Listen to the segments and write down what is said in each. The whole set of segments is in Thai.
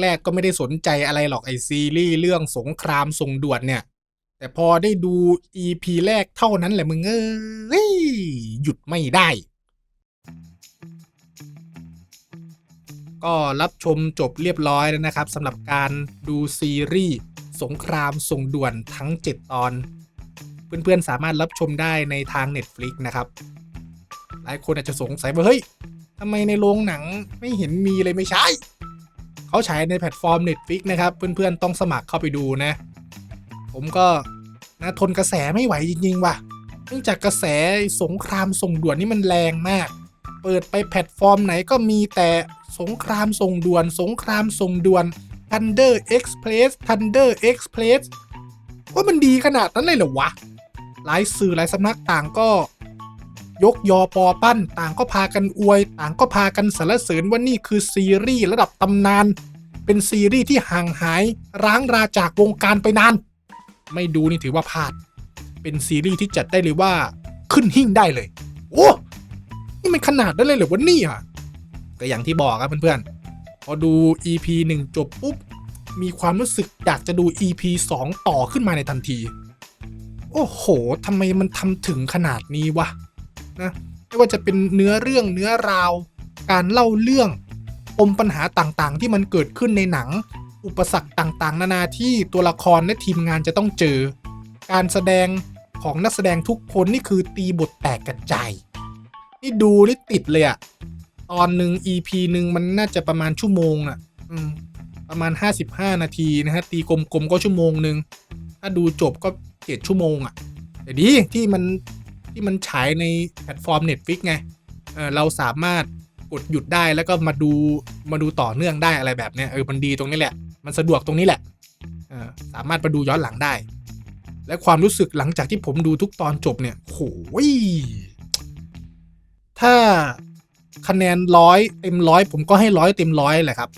แรก ๆ ก็ไม่ได้สนใจอะไรหรอกไอซีรีส์เรื่องสงครามส่งด่วนเนี่ย แต่พอได้ดู EP แรกเท่านั้นแหละมึงเอ้ยหยุดไม่ได้ ก็รับชมจบเรียบร้อยแล้วนะครับสำหรับการดูซีรีส์สงครามส่งด่วนทั้ง 7 ตอน เพื่อนๆสามารถรับชมได้ในทาง Netflix นะครับ หลายคนอาจจะสงสัยว่าเฮ้ยทำไมในโรงหนังไม่เห็นมีเลยไม่ใช่ เขาฉายในแพลตฟอร์ม Netflix นะครับ เพื่อนๆ ต้องสมัครเข้าไปดูนะ ผมก็นะทนกระแสไม่ไหวจริง ๆ ว่ะ เนื่องจากกระแสสงครามส่งด่วนนี่มันแรงมาก เปิดไปแพลตฟอร์มไหนก็มีแต่สงครามส่งด่วน สงครามส่งด่วน Thunder Express Thunder Express ว่ามันดีขนาดนั้นเลยเหรอวะ หลายสื่อหลายสำนักต่างก็ยกยอปอปั้น ต่างก็พากันอวย ต่างก็พากันสรรเสริญว่านี่คือซีรีส์ระดับตำนาน เป็นซีรีส์ที่ห่างหายร้างราจากวงการไปนาน ไม่ดูนี่ถือว่าพลาด เป็นซีรีส์ที่จัดได้เลยว่าขึ้นหิ่งได้เลย โอ้นี่มันขนาดนั้นเลยเหรอวะเนี่ยก็อย่างที่บอกครับเพื่อนๆ พอดู EP 1 จบปุ๊บ มีความรู้สึกอยากจะดู EP 2 ต่อขึ้นมาในทันที โอ้โหทำไมมันทำถึงขนาดนี้วะนะไม่ว่าจะเป็นเนื้อเรื่องเนื้อราว การเล่าเรื่อง ปมปัญหาต่างๆ ที่มันเกิดขึ้นในหนัง อุปสรรคต่างๆ นานาที่ตัวละครและทีมงานจะต้องเจอ การแสดงของนักแสดงทุกคนนี่คือตีบทแตกกระจายนี่ดูนี่ติดเลยอะตอนหนึ่ง EP หนึ่งมันน่าจะประมาณชั่วโมงอะอืมประมาณ 55 นาทีนะฮะ ตีกลมๆก็ชั่วโมงหนึ่งถ้าดูจบก็เจ็ดชั่วโมงอะแต่ดีที่มันที่มันฉายในแพลตฟอร์ม Netflix ไงเออเราสามารถ กดหยุดได้แล้วก็มาดูมาดูต่อเนื่องได้อะไรแบบเนี้ยเออมันดีตรงนี้แหละ มันสะดวกตรงนี้แหละสามารถมาดูย้อนหลังได้ และความรู้สึกหลังจากที่ผมดูทุกตอนจบเนี่ยโหยถ้าคะแนนร้อยเต็มร้อยผมก็ให้ร้อยเต็มร้อยแหละครับ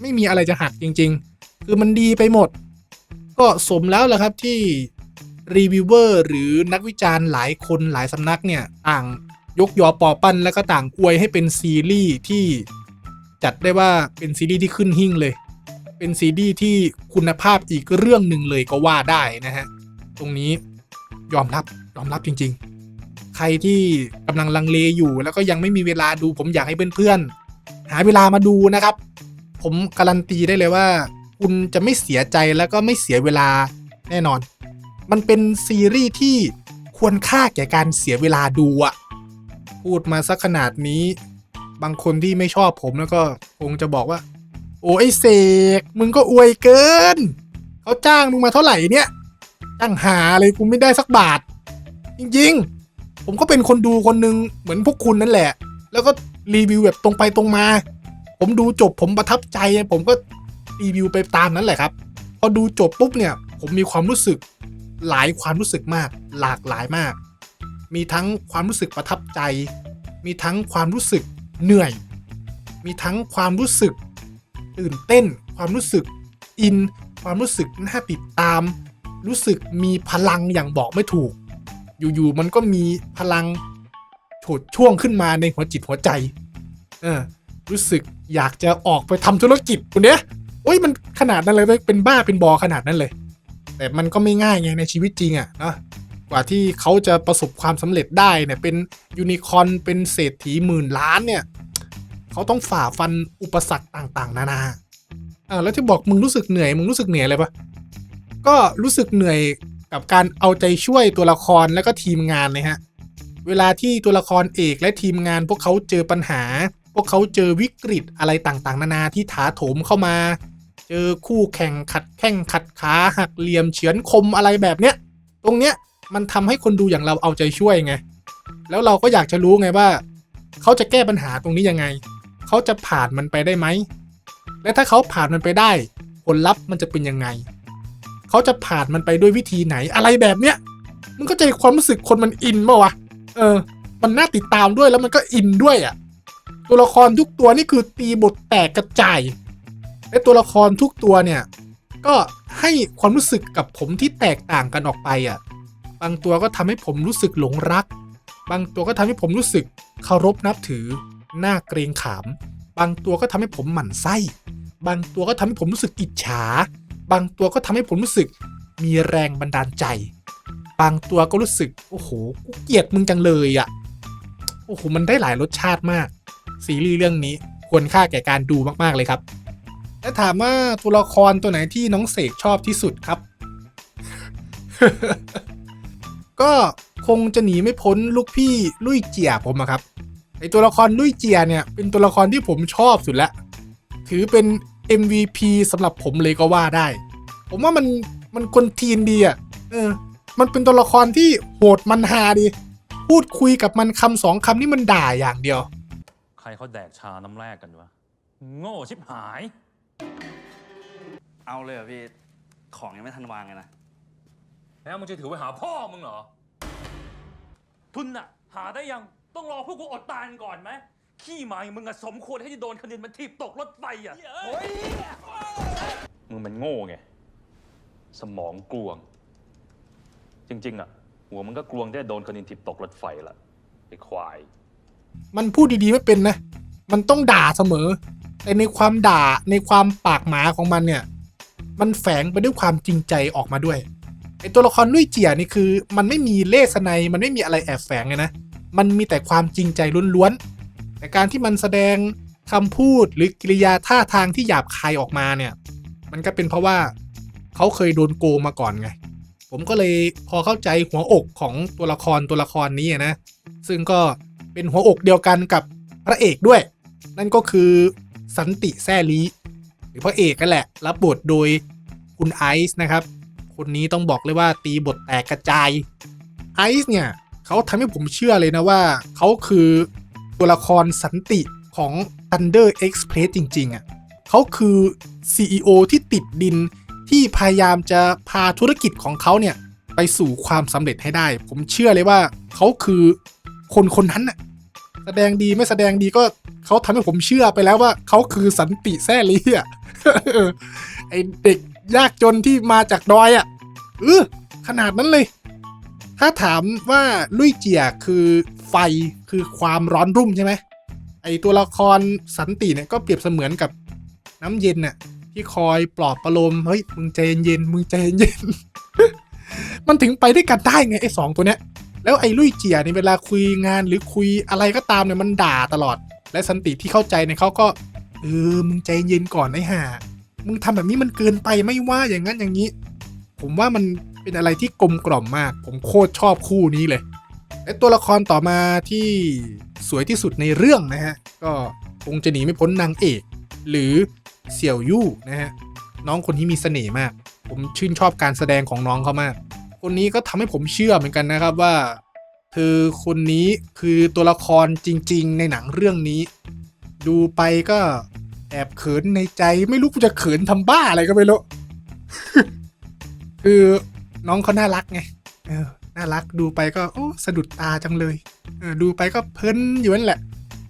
ไม่มีอะไรจะหักจริง ๆ คือมันดีไปหมด ก็สมแล้วแหละครับที่รีวิวเวอร์หรือนักวิจารณ์หลายคนหลายสำนักเนี่ยต่าง ยกยอปอปั้นแล้วก็ต่างอวยให้เป็นซีรีส์ที่จัดได้ว่าเป็นซีรีส์ที่ขึ้นหิ่งเลย เป็นซีรีส์ที่คุณภาพอีกเรื่องหนึ่งเลยก็ว่าได้นะฮะ ตรงนี้ยอมรับยอมรับจริง ๆ ใครที่กำลังลังเลอยู่แล้วก็ยังไม่มีเวลาดู ผมอยากให้เพื่อนๆหาเวลามาดูนะครับ ผมการันตีได้เลยว่า คุณจะไม่เสียใจแล้วก็ไม่เสียเวลาแน่นอน มันเป็นซีรีส์ที่ควรค่าแก่การเสียเวลาดูอะ พูดมาสักขนาดนี้ บางคนที่ไม่ชอบผมแล้วก็คงจะบอกว่า โอ้ไอเสกมึงก็อวยเกินเขาจ้างมึงมาเท่าไหร่เนี่ยจ้างหาอะไรกูไม่ได้สักบาท จริงๆ ผมก็เป็นคนดูคนหนึ่งเหมือนพวกคุณนั่นแหละ แล้วก็รีวิวแบบตรงไปตรงมา ผมดูจบผมประทับใจ ผมก็รีวิวไปตามนั้นแหละครับ พอดูจบปุ๊บเนี่ย ผมมีความรู้สึกหลายความรู้สึกมาก หลากหลายมาก มีทั้งความรู้สึกประทับใจ มีทั้งความรู้สึกเหนื่อย มีทั้งความรู้สึกตื่นเต้น ความรู้สึกอิน ความรู้สึกน่าติดตาม รู้สึกมีพลังอย่างบอกไม่ถูก อยู่ๆมันก็มีพลังโฉดช่วงขึ้นมาในหัวจิตหัวใจ เออ รู้สึกอยากจะออกไปทำธุรกิจคนเนี้ยโอ้ยมันขนาดนั้นเลยเป็นบ้าเป็นบอขนาดนั้นเลย แต่มันก็ไม่ง่ายไงในชีวิตจริงอะเนาะ ว่าที่เขาจะประสบความสำเร็จได้เนี่ยเป็นยูนิคอนเป็นเศรษฐีหมื่นล้านเนี่ยเขาต้องฝ่าฟันอุปสรรคต่างๆ นานาอ่าแล้วที่บอกมึงรู้สึกเหนื่อยมึงรู้สึกเหนื่อยอะไรปะก็รู้สึกเหนื่อยกับการเอาใจช่วยตัวละครและก็ทีมงานนะฮะเวลาที่ตัวละครเอกและทีมงาน พวกเขาเจอปัญหา พวกเขาเจอวิกฤตอะไรต่างๆ นานาที่ถาโถมเข้ามา เจอคู่แข่งขัดแข้งขัดขาหักเหลี่ยมเฉือนคมอะไรแบบเนี้ยตรงเนี้ย มันทำให้คนดูอย่างเราเอาใจช่วยไง แล้วเราก็อยากจะรู้ไงว่า เขาจะแก้ปัญหาตรงนี้ยังไง เขาจะผ่านมันไปได้ไหม และถ้าเขาผ่านมันไปได้ ผลลัพธ์มันจะเป็นยังไง เขาจะผ่านมันไปด้วยวิธีไหนอะไรแบบเนี้ย มันก็ใจความรู้สึกคนมันอินปะวะ เออ มันน่าติดตามด้วยแล้วมันก็อินด้วยอะ่ะ ตัวละครทุกตัวนี่คือตีบทแตกกระจาย และตัวละครทุกตัวเนี่ย ก็ให้ความรู้สึกกับผมที่แตกต่างกันออกไปอะ บางตัวก็ทำให้ผมรู้สึกหลงรัก บางตัวก็ทำให้ผมรู้สึกเคารพนับถือน่าเกรงขาม บางตัวก็ทำให้ผมหมั่นไส้ บางตัวก็ทำให้ผมรู้สึกอิจฉา บางตัวก็ทำให้ผมรู้สึกมีแรงบันดาลใจ บางตัวก็รู้สึกโอ้โหกูเกลียดมึงจังเลยอะ่ะ โอ้โหมันได้หลายรสชาติมาก ซีรีส์เรื่องนี้ควรค่าแก่การดูมากๆเลยครับและถามว่าตัวละครตัวไหนที่น้องเสกชอบที่สุดครับ ก็คงจะหนีไม่พ้นลูกพี่ลุยเจียผมอะครับไอตัวละครลุยเจียเนี่ยเป็นตัวละครที่ผมชอบสุดละถือเป็น MVP สำหรับผมเลยก็ว่าได้ ผมว่ามันมันคนทีนดีอะเออ มันเป็นตัวละครที่โหดมันฮาดี พูดคุยกับมันคำสองคำนี่มันด่าอย่างเดียว ใครเขาแดกชาน้ำแรกกันวะ โง่ชิบหาย เอาเลยเหรอพี่ ของยังไม่ทันวางเลยนะ แล้วมึงจะถือไปหาพ่อมึงเหรอ ทุนน่ะ หาได้ยังต้องรอพวกกูอดตายกันก่อนไหมขี้หมาอย่างมึงอะสมควรให้จะโดนคะแนนมันทีบตกรถไฟอะมึงมันโง่ไง สมองกลวง จริง ๆอะหัวมันก็กลวงได้โดนคะแนนทีบตกรถไฟละไอ้ควาย มันพูดดีๆไม่เป็นนะ มันต้องด่าเสมอ แต่ในความด่าในความปากหมาของมันเนี่ย มันแฝงไปด้วยความจริงใจออกมาด้วย ไอตัวละครลุยเจียนี่คือ มันไม่มีเล่ห์สนมันไม่มีอะไรแอบแฝงเลยนะ มันมีแต่ความจริงใจล้วนๆ แต่การที่มันแสดงคำพูดหรือกิริยาท่าทางที่หยาบคายออกมาเนี่ย มันก็เป็นเพราะว่าเขาเคยโดนโกงมาก่อนไง ผมก็เลยพอเข้าใจหัวอกของตัวละครตัวละครนี้นะ ซึ่งก็เป็นหัวอกเดียวกันกับพระเอกด้วย นั่นก็คือสันติแซลีหรือพระเอกกันแหละ รับบทโดยคุณไอซ์นะครับ คนนี้ต้องบอกเลยว่าตีบทแตกกระจายไอซ์เนี่ยเขาทำให้ผมเชื่อเลยนะว่า เขาคือตัวละครสันติของ Thunder Express จริง ๆอะ่ะเขาคือ CEO ที่ติดดินที่พยายามจะพาธุรกิจของเขาเนี่ยไปสู่ความสำเร็จให้ได้ ผมเชื่อเลยว่าเขาคือคนคนนั้นน่ะแสดงดีไม่แสดงดีก็เขาทำให้ผมเชื่อไปแล้วว่าเขาคือสันติแซ่ลีอะไอเด็ก ยากจนที่มาจากดอยอะเออขนาดนั้นเลย ถ้าถามว่าลุยเจียคือไฟคือความร้อนรุ่มใช่ไหมไอตัวละครสันติเนี่ยก็เปรียบเสมือนกับน้ำเย็นน่ะที่คอยปลอบประโลมเฮ้ยมึงใจเย็นมึงใจเย็น มันถึงไปด้วยกันได้ไงไอสองตัวเนี้ยแล้วไอ้ลุยเจียในเวลาคุยงานหรือคุยอะไรก็ตามเนี่ยมันด่าตลอด และสันติที่เข้าใจเนี่ยเขาก็เออมึงใจเย็นก่อนไอ้ห่า มึงทำแบบนี้มันเกินไปไม่ว่าอย่างนั้นอย่างนี้ ผมว่ามันเป็นอะไรที่กลมกล่อมมาก ผมโคตรชอบคู่นี้เลยและตัวละครต่อมาที่สวยที่สุดในเรื่องนะฮะ ก็คงจะหนีไม่พ้นนางเอก หรือเสี่ยวยู่นะฮะ น้องคนที่มีเสน่ห์มาก ผมชื่นชอบการแสดงของน้องเขามาก คนนี้ก็ทำให้ผมเชื่อเหมือนกันนะครับว่า เธอคนนี้คือตัวละครจริง ๆ ในหนังเรื่องนี้ ดูไปก็ แอบเขินในใจไม่รู้กูจะเขินทำบ้าอะไรก็ไม่รู้ คือน้องเขาน่ารักไงน่ารักดูไปก็โอ้สะดุดตาจังเลยเดูไปก็เพลินอยู่นั่นแหละ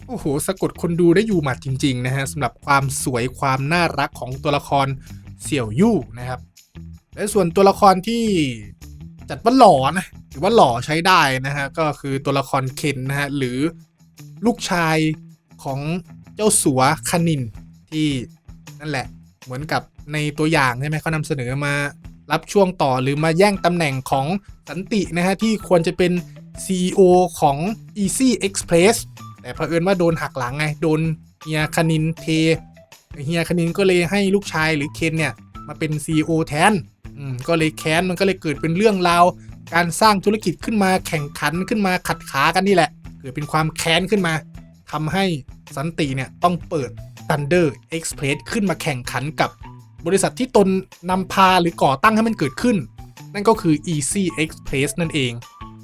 โอ้โห สะกดคนดูได้อยู่หมัดจริง ๆ นะฮะสำหรับความสวยความน่ารักของตัวละครเสี่ยวยู่นะครับ และส่วนตัวละครที่จัดว่าหล่อนะหรือว่าหล่อใช้ได้นะฮะก็คือตัวละครเคนนะฮะหรือลูกชายของเจ้าสัวคณิน ที่นั่นแหละเหมือนกับในตัวอย่างใช่ไหมเขานำเสนอมารับช่วงต่อหรือมาแย่งตำแหน่งของสันตินะฮะ ที่ควรจะเป็น CEO ของ Easy Express แต่เผอิญว่าโดนหักหลังไง โดนเฮียคณินเทเฮียคณินก็เลยให้ลูกชายหรือเคนเนี่ย มาเป็น CEO แทนอืมก็เลยแค้นมันก็เลยเกิดเป็นเรื่องราว การสร้างธุรกิจขึ้นมาแข่งขันขึ้นมาขัดขากันนี่แหละ เกิดเป็นความแค้นขึ้นมา ทำให้สันติเนี่ยต้องเปิด Thunder Express ขึ้นมาแข่งขันกับบริษัทที่ตนนำพาหรือก่อตั้งให้มันเกิดขึ้น นั่นก็คือ Easy Express นั่นเอง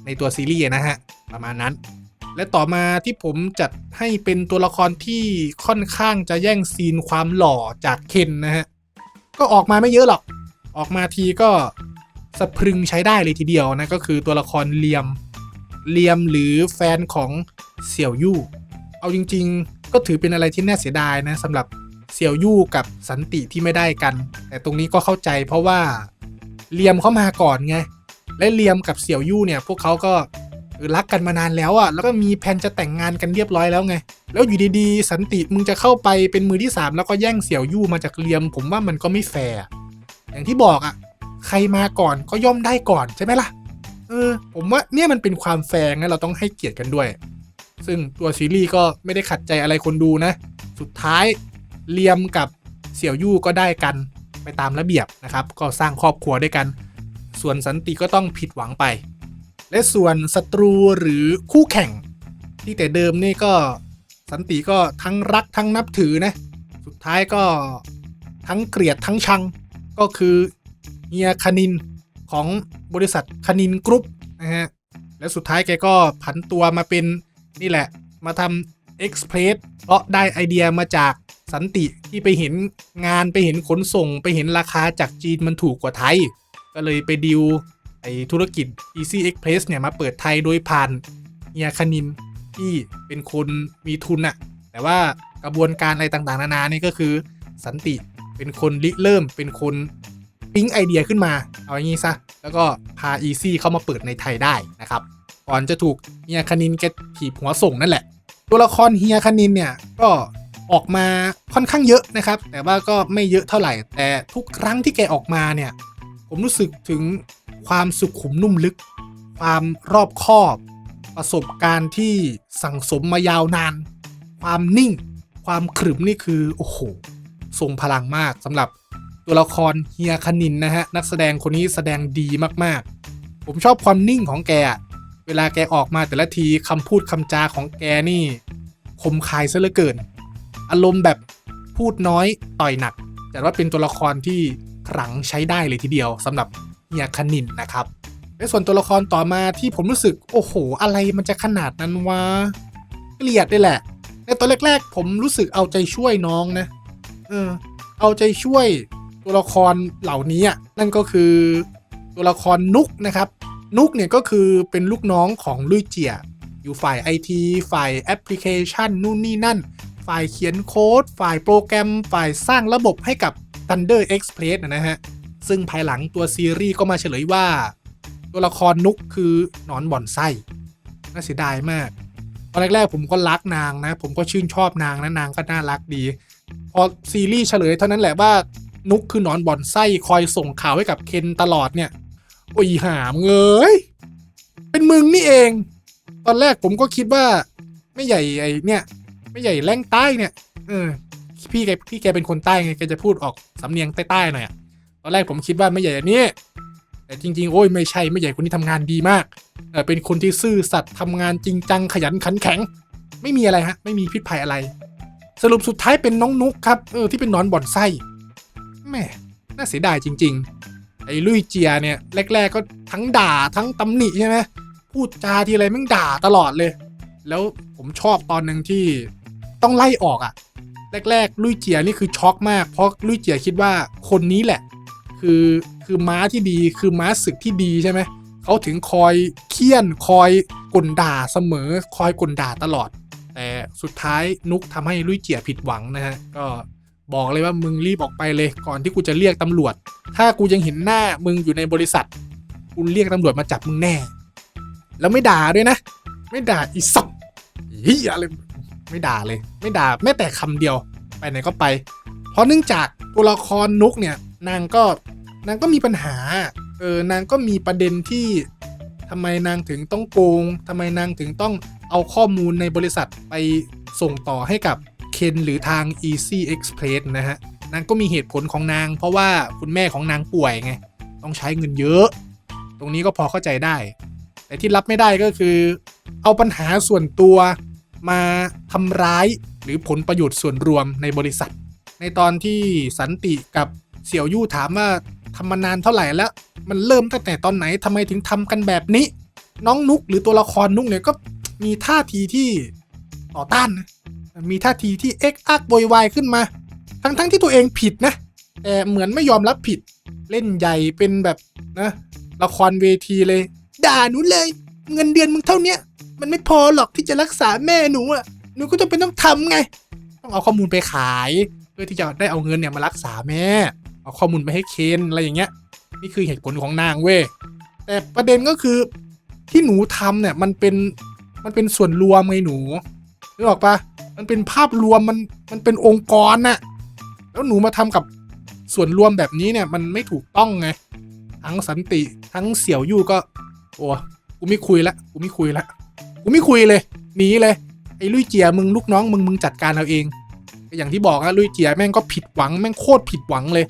ในตัวซีรีส์นะฮะ ประมาณนั้น และต่อมาที่ผมจัดให้เป็นตัวละครที่ค่อนข้างจะแย่งซีนความหล่อจากเคนนะฮะ ก็ออกมาไม่เยอะหรอก ออกมาทีก็สะพรึงใช้ได้เลยทีเดียวนะก็คือตัวละครเลียมเลียมหรือแฟนของเสี่ยวยู่ เอาจริง ๆ ก็ถือเป็นอะไรที่น่าเสียดายนะสำหรับเสี่ยวยู่กับสันติที่ไม่ได้กัน แต่ตรงนี้ก็เข้าใจเพราะว่าเลียมเข้ามาก่อนไง และเลียมกับเสี่ยวยู่เนี่ยพวกเขาก็รักกันมานานแล้วอะแล้วก็มีแผนจะแต่งงานกันเรียบร้อยแล้วไง แล้วอยู่ดีๆ สันติมึงจะเข้าไปเป็นมือที่สามแล้วก็แย่งเสี่ยวยู่มาจากเลียม ผมว่ามันก็ไม่แฟร์อย่างที่บอกอะใครมาก่อนก็ย่อมได้ก่อนใช่ไหมล่ะ เออ ผมว่าเนี่ยมันเป็นความแฟร์นะเราต้องให้เกียรติกันด้วย ซึ่งตัวซีรีส์ก็ไม่ได้ขัดใจอะไรคนดูนะ สุดท้ายเลียมกับเสี่ยวยู่ก็ได้กันไปตามระเบียบนะครับ ก็สร้างครอบครัวด้วยกัน ส่วนสันติก็ต้องผิดหวังไป และส่วนศัตรูหรือคู่แข่ง ที่แต่เดิมนี่ก็สันติก็ทั้งรักทั้งนับถือนะ สุดท้ายก็ทั้งเกลียดทั้งชัง ก็คือเฮียคณินของบริษัทคณินกรุ๊ปนะฮะ และสุดท้ายแกก็ผันตัวมาเป็น นี่แหละ มาทำเอ็กซ์เพรสเพราะได้ไอเดียมาจากสันติที่ไปเห็นงานไปเห็นขนส่ง ไปเห็นราคาจากจีนมันถูกกว่าไทย ก็เลยไปดิวไอธุรกิจ Easy Express เนี่ยมาเปิดไทยโดยผ่านเฮียคณินที่เป็นคนมีทุนอะแต่ว่ากระบวนการอะไรต่างๆ นานานี่ก็คือ สันติเป็นคนริเริ่มเป็นคนปิ๊งไอเดียขึ้นมา เอาอย่างนี้ซะ แล้วก็พา Easy เข้ามาเปิดในไทยได้นะครับ ก่อนจะถูกเฮียคณินแกถีบหัวส่งนั่นแหละ ตัวละครเฮียคณินเนี่ยก็ออกมาค่อนข้างเยอะนะครับ แต่ว่าก็ไม่เยอะเท่าไหร่ แต่ทุกครั้งที่แกออกมาเนี่ย ผมรู้สึกถึงความสุขุมนุ่มลึก ความรอบคอบ ประสบการณ์ที่สั่งสมมายาวนาน ความนิ่ง ความขรึมนี่คือโอ้โหทรงพลังมากสำหรับตัวละครเฮียคณินนะฮะนักแสดงคนนี้แสดงดีมากๆ ผมชอบความนิ่งของแก เวลาแกออกมาแต่ละทีคำพูดคำจาของแกนี่ คมคายซะเหลือเกิน อารมณ์แบบพูดน้อยต่อยหนัก แต่ว่าเป็นตัวละครที่ขลังใช้ได้เลยทีเดียวสำหรับเฮียคณินนะครับในส่วนตัวละครต่อมาที่ผมรู้สึกโอ้โห อะไรมันจะขนาดนั้นวะเกลียดเลยแหละ ในตอนแรก ๆ ผมรู้สึกเอาใจช่วยน้องนะ เออ เอาใจช่วยตัวละครเหล่านี้นั่นก็คือตัวละครนุกนะครับ นุกเนี่ยก็คือเป็นลูกน้องของลุยเจีย อยู่ฝ่าย IT ฝ่ายแอปพลิเคชันนู่นนี่นั่น ฝ่ายเขียนโค้ด ฝ่ายโปรแกรม ฝ่ายสร้างระบบให้กับ Thunder Express นะนะฮะ ซึ่งภายหลังตัวซีรีส์ก็มาเฉลยว่า ตัวละครนุกคือหนอนบ่อนไส้น่าเสียดายมาก ตอนแรกๆผมก็รักนางนะ ผมก็ชื่นชอบนางนะนางก็น่ารักดี พอซีรีส์เฉลยเท่านั้นแหละว่านุกคือหนอนบ่อนไส้คอยส่งข่าวให้กับเคนตลอดเนี่ย โอ้ยหามเงยเป็นมึงนี่เอง ตอนแรกผมก็คิดว่า ไม่ใหญ่ไอเนี่ย ไม่ใหญ่แรงใต้เนี่ยเออพี่แกพี่แกเป็นคนใต้ไงแกจะพูดออกสำเนียงใต้ๆหน่อยอะตอนแรกผมคิดว่าไม่ใหญ่อันนี้แต่จริง ๆ โอ้ยไม่ใช่ไม่ใหญ่คนนี้ทำงานดีมากเออเป็นคนที่ซื่อสัตย์ทำงานจริงจังขยันขันแข็ง ไม่มีอะไรฮะ ไม่มีพิษภัยอะไร สรุปสุดท้ายเป็นน้องนุกครับเออที่เป็นนอนบ่อนไส้แม่น่าเสียดายจริง ๆ ไอ้ลุยเจียเนี่ยแรก ๆ ก็ทั้งด่าทั้งตำหนิใช่ไหมพูดจาทีไรแม่งด่าตลอดเลย แล้วผมชอบตอนหนึ่งที่ต้องไล่ออกอะแรก ๆ ลุยเจียนี่คือช็อกมาก เพราะลุยเจียคิดว่าคนนี้แหละ คือคือม้าที่ดีคือม้าศึกที่ดีใช่ไหมเขาถึงคอยเคี่ยนคอยกลด่าเสมอ คอยกลด่าตลอด แต่สุดท้ายนุกทำให้ลุยเจียผิดหวังนะฮะก็ บอกเลยว่ามึงรีบออกไปเลยก่อนที่กูจะเรียกตำรวจ ถ้ากูยังเห็นหน้ามึงอยู่ในบริษัทกูเรียกตำรวจมาจับมึงแน่ แล้วไม่ด่าด้วยนะ ไม่ด่าอีสับเฮียอะไรไม่ด่าเลย ไม่ด่าแม้แต่คำเดียวไปไหนก็ไป เพราะเนื่องจากตัวละครนุกเนี่ย นางก็นางก็มีปัญหาเออนางก็มีประเด็นที่ทำไมนางถึงต้องโกงทำไมนางถึงต้องเอาข้อมูลในบริษัทไปส่งต่อให้กับ เคนหรือทาง Easy Express นะฮะนางก็มีเหตุผลของนาง เพราะว่าคุณแม่ของนางป่วยไง ต้องใช้เงินเยอะ ตรงนี้ก็พอเข้าใจได้ แต่ที่รับไม่ได้ก็คือ เอาปัญหาส่วนตัวมาทำร้ายหรือผลประโยชน์ส่วนรวมในบริษัท ในตอนที่สันติกับเสี่ยวยู่ถามว่าทำมานานเท่าไหร่แล้ว มันเริ่มตั้งแต่ตอนไหนทำไมถึงทำกันแบบนี้ น้องนุกหรือตัวละครนุกเนี่ยก็มีท่าทีที่ต่อต้านนะ มีท่าทีที่เอ็กอักโวยวายขึ้นมา ทั้งๆที่ตัวเองผิดนะ แต่เหมือนไม่ยอมรับผิด เล่นใหญ่เป็นแบบนะละครเวทีเลย ด่าหนูเลย เงินเดือนมึงเท่าเนี้ย มันไม่พอหรอกที่จะรักษาแม่หนูอะ หนูก็ต้องเป็นต้องทำไง ต้องเอาข้อมูลไปขาย เพื่อที่จะได้เอาเงินเนี่ยมารักษาแม่ เอาข้อมูลไปให้เคนอะไรอย่างเงี้ย นี่คือเหตุผลของนางเว้ย แต่ประเด็นก็คือที่หนูทำเนี่ยมันเป็นมันเป็นส่วนรวมไงหนูนึกออกปะ มันเป็นภาพรวมมันมันเป็นองค์กรน่ะแล้วหนูมาทำกับส่วนรวมแบบนี้เนี่ย มันไม่ถูกต้องไงทั้งสันติทั้งเสี่ยวยู่ก็ โอ้กูไม่คุยละกูไม่คุยละกูไม่คุยเลยหนีเลยไอ้ลุยเจียมึงลูกน้องมึงมึงจัดการเอาเอง อย่างที่บอกอะลุยเจียแม่งก็ผิดหวังแม่งโคตรผิดหวังเลย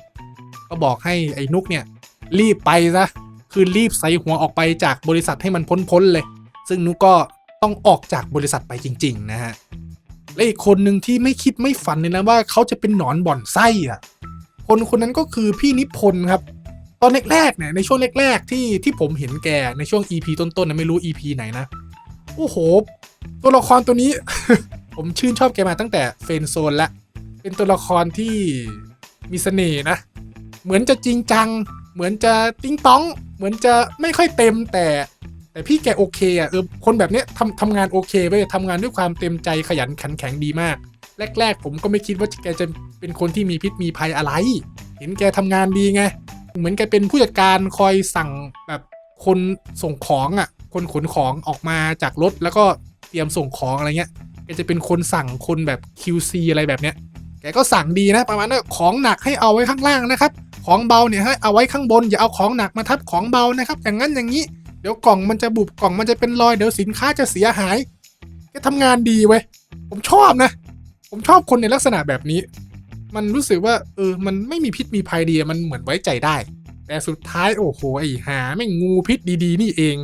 ก็บอกให้ไอ้นุกเนี่ย รีบไปซะคือรีบใส่หัวออกไปจากบริษัทให้มันพ้นๆเลย ซึ่งนุกก็ต้องออกจากบริษัทไปจริง ๆ นะฮะ และอีกคนหนึ่งที่ไม่คิดไม่ฝันเลยนะว่าเขาจะเป็นหนอนบ่อนไส้อะคนคนนั้นก็คือพี่นิพนธ์ครับ ตอนแรกๆเนี่ยในช่วงแรกๆที่ที่ผมเห็นแกในช่วง EP ต้นๆนะไม่รู้ EP ไหนนะ โอ้โห ตัวละครตัวนี้ ผมชื่นชอบแกมาตั้งแต่เฟนโซนละเป็นตัวละครที่มีเสน่ห์นะ เหมือนจะจริงจัง เหมือนจะติ้งต้อง เหมือนจะไม่ค่อยเต็มแต่ แต่พี่แกโอเคอะเออคนแบบเนี้ยทำทำงานโอเคไปทำงานด้วยความเต็มใจขยันขันแข็งดีมาก แรก ๆ ผมก็ไม่คิดว่าแกจะเป็นคนที่มีพิษมีภัยอะไร เห็นแกทำงานดีไง เหมือนแกเป็นผู้จัดการคอยสั่งแบบคนส่งของอะ คนขนของออกมาจากรถแล้วก็เตรียมส่งของอะไรเงี้ยแกจะเป็นคนสั่งคนแบบ QC อะไรแบบเนี้ยแกก็สั่งดีนะประมาณว่าของหนักให้เอาไว้ข้างล่างนะครับ ของเบาเนี่ยให้เอาไว้ข้างบนอย่าเอาของหนักมาทับของเบานะครับ อย่างนั้นอย่างนี้ เดี๋ยวกล่องมันจะบุบกล่องมันจะเป็นรอยเดี๋ยวสินค้าจะเสียหายแกทำงานดีเว้ยผมชอบนะ ผมชอบคนในลักษณะแบบนี้ มันรู้สึกว่าเออมันไม่มีพิษมีภัยดีมันเหมือนไว้ใจได้ แต่สุดท้ายโอ้โหไอ้หาไม่งงูพิษดีๆ นี่เอง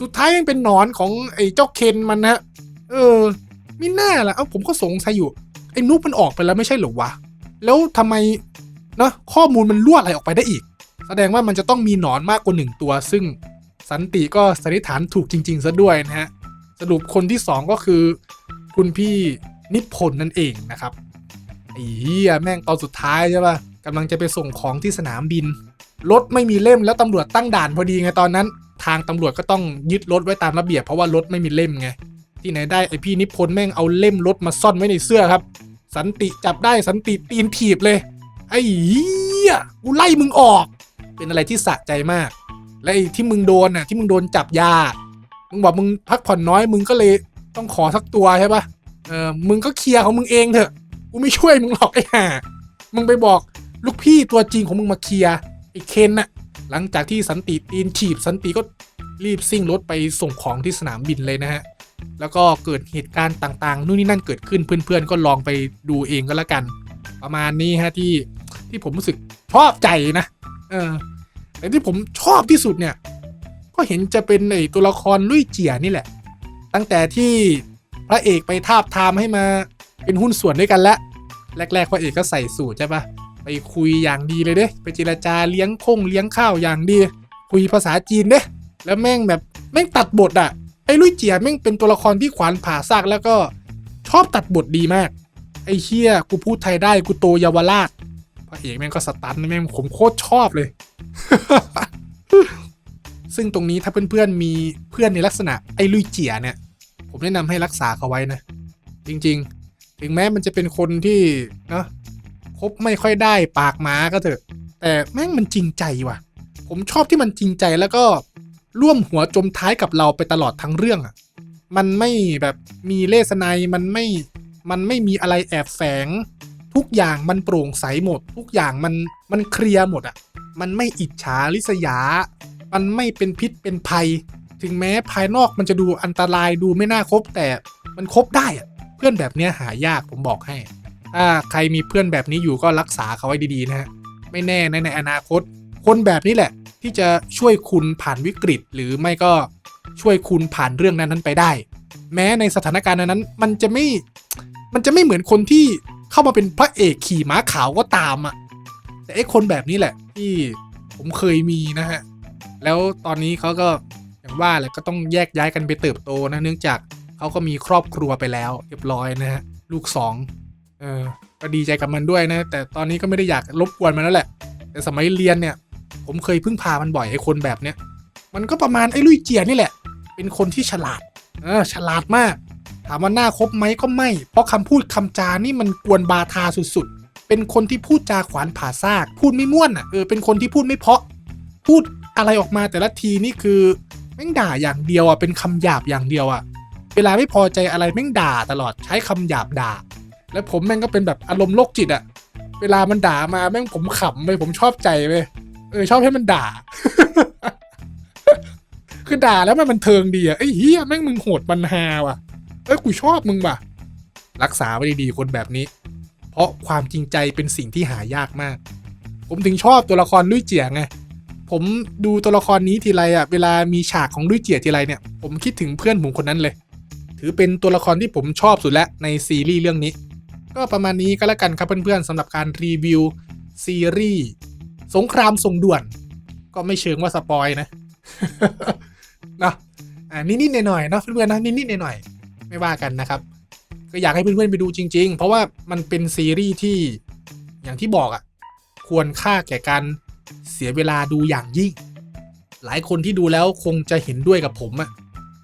สุดท้ายยังเป็นหนอนของไอ้เจ้าเคนมันนะเออไม่น่าล่ะเอ้าผมก็สงสัยอยู่ไอ้นุ๊กมันออกไปแล้วไม่ใช่เหรอวะแล้วทำไมเนาะข้อมูลมันรั่วไหลออกไปได้อีก แสดงว่ามันจะต้องมีหนอนมากกว่าหนึ่งตัว ซึ่ง สันติก็สันนิษฐานถูกจริง ๆ ซะด้วยนะฮะ สรุปคนที่สองก็คือ คุณพี่นิพนธ์นั่นเองนะครับไอ้เหี้ยแม่งตอนสุดท้ายใช่ปะกำลังจะไปส่งของที่สนามบิน รถไม่มีเล่มแล้วตำรวจตั้งด่านพอดีไงตอนนั้น ทางตำรวจก็ต้องยึดรถไว้ตามระเบียบเพราะว่ารถไม่มีเล่มไง ที่ไหนได้ไอพี่นิพนธ์แม่งเอาเล่มรถมาซ่อนไว้ในเสื้อครับ สันติจับได้สันติตีนถีบเลย ไอ้เหี้ยกูไล่มึงออก เป็นอะไรที่สะใจมาก และไอ้ที่มึงโดนน่ะที่มึงโดนจับยา มึงบอกมึงพักผ่อนน้อยมึงก็เลยต้องขอสักตัวใช่ปะเออมึงก็เคลียร์ของมึงเองเถอะ กูไม่ช่วยมึงหรอกไอ้ห่า มึงไปบอกลูกพี่ตัวจริงของมึงมาเคลียร์ไอ้เคนน่ะ หลังจากที่สันติตีนถีบสันติก็รีบซิ่งรถไปส่งของที่สนามบินเลยนะฮะ แล้วก็เกิดเหตุการณ์ต่างๆ นู่นนี่นั่นเกิดขึ้นเพื่อนๆ ก็ลองไปดูเองก็แล้วกัน ประมาณนี้ฮะที่ที่ผมรู้สึกชอบใจนะ เออ แต่ที่ผมชอบที่สุดเนี่ย ก็เห็นจะเป็นไอตัวละครลุยเจียนี่แหละ ตั้งแต่ที่พระเอกไปทาบทามให้มาเป็นหุ้นส่วนด้วยกันแล้วแรกๆพระเอกก็ใส่สูตรใช่ปะไปคุยอย่างดีเลยเด้ไปเจรจาเลี้ยงคงเลี้ยงข้าวอย่างดี คุยภาษาจีนเด้แล้วแม่งแบบแม่งตัดบทอะไอ้ลุยเจียแม่งเป็นตัวละครที่ขวานผ่าซากแล้วก็ชอบตัดบทดีมาก ไอ้เชี่ยกูพูดไทยได้กูโตเยาวราช พระเอกแม่งก็สตันแม่งผมโคตรชอบเลย ซึ่งตรงนี้ถ้าเพื่อนๆมีเพื่อนในลักษณะไอ้ลุยเจียเนี่ย ผมแนะนำให้รักษาเขาไว้นะ จริง ๆ ถึงแม้มันจะเป็นคนที่เนาะคบไม่ค่อยได้ปากหมาก็เถอะ แต่แม่งมันจริงใจว่ะ ผมชอบที่มันจริงใจแล้วก็ร่วมหัวจมท้ายกับเราไปตลอดทั้งเรื่องอะ มันไม่แบบมีเลสไนยมันไม่ มันไม่มีอะไรแอบแฝง ทุกอย่างมันโปร่งใสหมด ทุกอย่างมันมันเคลียร์หมดอะมันไม่อิจฉาริษยา มันไม่เป็นพิษเป็นภัย ถึงแม้ภายนอกมันจะดูอันตรายดูไม่น่าคบแต่มันคบได้อะเพื่อนแบบเนี้ยหายากผมบอกให้ ถ้าใครมีเพื่อนแบบนี้อยู่ก็รักษาเขาไว้ดีๆนะฮะไม่แน่ในในอนาคต คนแบบนี้แหละ ที่จะช่วยคุณผ่านวิกฤต หรือไม่ก็ช่วยคุณผ่านเรื่องนั้นๆไปได้ แม้ในสถานการณ์นั้นมันจะไม่มันจะไม่เหมือนคนที่ เข้ามาเป็นพระเอกขี่ม้าขาวก็ตามอะ แต่ไอ้คนแบบนี้แหละ ที่ผมเคยมีนะฮะ แล้วตอนนี้เขาก็อย่างว่าแหละก็ต้องแยกย้ายกันไปเติบโตนะเนื่องจากเขาก็มีครอบครัวไปแล้วเรียบร้อยนะฮะลูกสองเออก็ดีใจกับมันด้วยนะ แต่ตอนนี้ก็ไม่ได้อยากรบกวนมันแล้วแหละ แต่สมัยเรียนเนี่ย ผมเคยพึ่งพามันบ่อยไอ้คนแบบเนี้ยมันก็ประมาณไอ้ลุยเจียนี่แหละ เป็นคนที่ฉลาดเออฉลาดมากามว่าหน้าคบไหมก็ไม่ เพราะคำพูดคำจานี่มันกวนบาทาสุดๆ เป็นคนที่พูดจาขวานผ่าซาก พูดไม่ม่วนอะเออเป็นคนที่พูดไม่เพาะ พูดอะไรออกมาแต่ละทีนี่คือแม่งด่าอย่างเดียวอะเป็นคำหยาบอย่างเดียวอะ เวลาไม่พอใจอะไรแม่งด่าตลอดใช้คำหยาบด่า แล้วผมแม่งก็เป็นแบบอารมณ์โรคจิตอะ เวลามันด่ามาแม่งผมขำไปผมชอบใจไปเออชอบให้มันด่า คือด่าแล้วมันบันเทิงดีอะไอ้เฮียแม่งมึงโหดมันฮาว่ะ อ้ยกูชอบมึงว่ะ รักษาไว้ดีๆคนแบบนี้ เพราะความจริงใจเป็นสิ่งที่หายากมาก ผมถึงชอบตัวละครลุยเจียไงผมดูตัวละครนี้ทีไรอะเวลามีฉากของลุยเจียทีไรเนี่ย ผมคิดถึงเพื่อนผมคนนั้นเลย ถือเป็นตัวละครที่ผมชอบสุดแล้วในซีรีส์เรื่องนี้ ก็ประมาณนี้ก็แล้วกันครับเพื่อนๆสำหรับการรีวิวซีรีส์สงครามส่งด่วน ก็ไม่เชิงว่าสปอยนะนะอ่านิดๆหน่อยๆเนาะเพื่อนๆนะนิดๆหน่อยๆ ไม่ว่ากันนะครับก็อยากให้เพื่อนๆไปดูจริง ๆ เพราะว่ามันเป็นซีรีส์ที่อย่างที่บอกอะ่ะควรค่าแก่การเสียเวลาดูอย่างยิ่ง หลายคนที่ดูแล้วคงจะเห็นด้วยกับผมอะ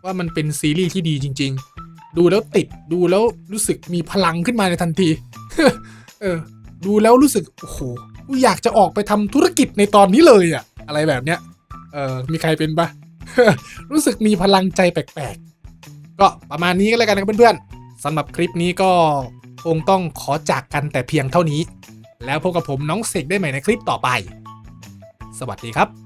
ว่ามันเป็นซีรีส์ที่ดีจริง ๆ ดูแล้วติดดูแล้วรู้สึกมีพลังขึ้นมาในทันที เออ ดูแล้วรู้สึกโอ้โหอยากจะออกไปทำธุรกิจในตอนนี้เลยอะอะไรแบบเนี้ย เออมีใครเป็นปะรู้สึกมีพลังใจแปลกๆ ก็ประมาณนี้ก็แล้วกันนะครับเพื่อนๆสำหรับคลิปนี้ก็คงต้องขอจากกันแต่เพียงเท่านี้ แล้วพบกับผมน้องเสกได้ใหม่ในคลิปต่อไป สวัสดีครับ